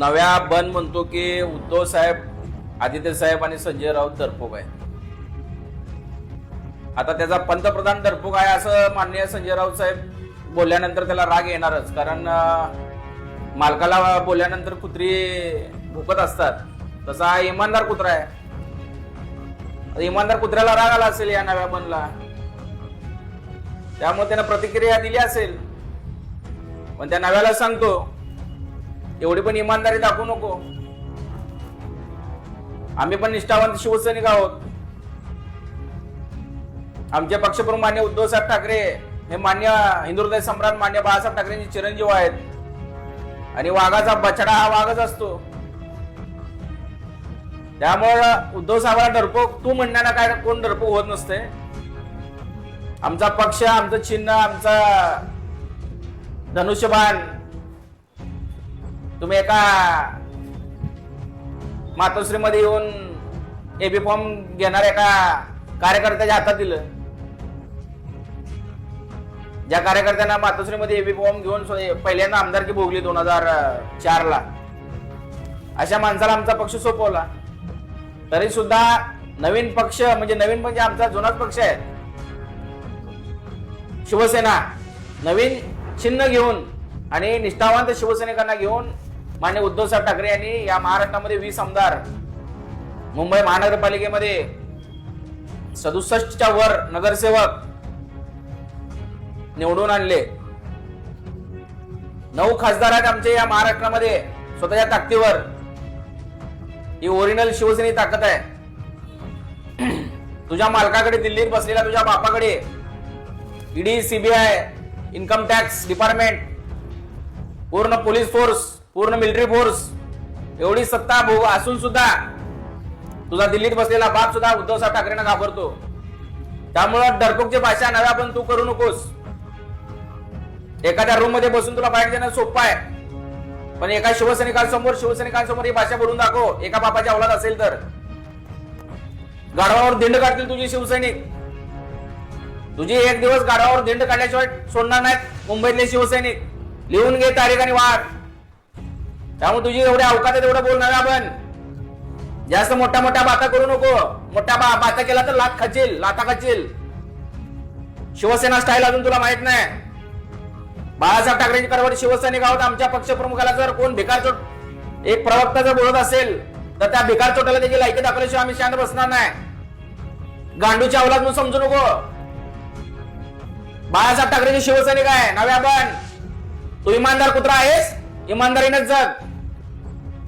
नव्या बन म्हणतो की उद्धव साहेब आदित्य साहेब आणि संजय राऊत दरपोक आहे आता त्याचा पंतप्रधान दरपोक आहे असं माननीय संजय राऊत साहेब बोलल्यानंतर त्याला राग येणारच. कारण मालकाला बोलल्यानंतर कुत्री भुकत असतात. तसा हा इमानदार कुत्रा आहे. इमानदार कुत्र्याला राग आला असेल या नव्या बनला. त्यामुळे त्यानं प्रतिक्रिया दिली असेल. पण त्या नव्याला सांगतो एवढी पण इमानदारी दाखवू नको. आम्ही पण निष्ठावंत शिवसैनिक आहोत. आमचे पक्षप्रमुख मान्य उद्धव साहेब ठाकरे हे मान्य हिंदुहृदय सम्राट मान्य बाळासाहेब ठाकरेंचे चिरंजीव आहेत. आणि वाघाचा बछडा हा वाघच असतो. त्यामुळं उद्धव साहेबांना डरपोक तू म्हणण्याला काय कोण डरपोक होत नसते. आमचा पक्ष आमचं चिन्ह आमचा धनुष्यबाण तुम्ही एका मातोश्रीमध्ये येऊन एबी फॉर्म घेणार एका कार्यकर्त्याच्या हातात दिलं. ज्या कार्यकर्त्यांना मातोश्रीमध्ये एबी फॉर्म घेऊन पहिल्यांदा आमदारकी भोगली दोन हजार चार ला अशा माणसाला आमचा पक्ष सोपवला. तरी सुद्धा नवीन पक्ष म्हणजे नवीन म्हणजे आमचा जुनाच पक्ष आहे. शिवसेना नवीन चिन्ह घेऊन आणि निष्ठावंत शिवसैनिकांना घेऊन मान्य उद्धव साहेब ठाकरे यांनी या महाराष्ट्रामध्ये वीस आमदार मुंबई महानगरपालिकेमध्ये सदुसष्टच्या वर नगरसेवक निवडून आणले. नऊ खासदार आहेत आमचे या महाराष्ट्रामध्ये स्वतःच्या ताकदीवर. ही ओरिजिनल शिवसेने ताकद आहे. तुझ्या मालकाकडे दिल्लीत बसलेल्या तुझ्या बापाकडे ED CBI income tax department पूर्ण पोलीस फोर्स पूर्ण मिलिटरी फोर्स एवढी सत्ता असून सुद्धा तुझा दिल्लीत बसलेला बाप सुद्धा उद्धव साहेब ठाकरेंना घाबरतो. त्यामुळं डरपूकची भाषा नव्या पण तू करू नकोस. एखाद्या रूममध्ये बसून तुला बाहेर जाणं सोपं आहे. पण एका शिवसैनिकांसमोर शिवसैनिकांसमोर ही भाषा बोलून दाखव. एका बापाच्या अवलाद असेल तर. गाढवावर दिंड काढतील तुझे शिवसैनिक. तुझी एक दिवस गाढवावर दिंड काढल्याशिवाय सोडणार नाहीत मुंबईतले शिवसैनिक. लिहून घे तारीख आणि वाढ त्यामुळे तुझी एवढ्या अवकात आहे तेवढं बोलणार आपण. जास्त मोठ्या मोठ्या बाता करू नको. मोठ्या बा बाता केला तर लात खाचील लाता खाचील. शिवसेना स्टाईल अजून तुला माहीत नाही. बाळासाहेब ठाकरेंची करवड शिवसैनिक आहोत आमच्या पक्षप्रमुखाला जर कोण भिकार चोट एक प्रवक्ता जर बोलत असेल तर त्या भिकार चोटाला त्याची लायकी दाखवल्याशिवाय आम्ही शांत बसणार नाही. गांडूच्या अवलाद म्हणून समजू नको. बाळासाहेब ठाकरेंची शिवसैनिक आहे. नव्या पण तू इमानदार कुत्रा आहेस? इमानदारीनेच जग.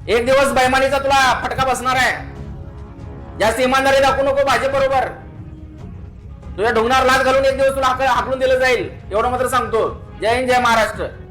एक दिवस बैमानीचा तुला फटका बसणार आहे. जास्त इमानदारी दाखवू नको भाजप बरोबर तुझ्या ढोंगणार लाच घालून एक दिवस तुला हाक- हाकलून दिलं जाईल. एवढं मात्र सांगतो. जय हिंद जय महाराष्ट्र.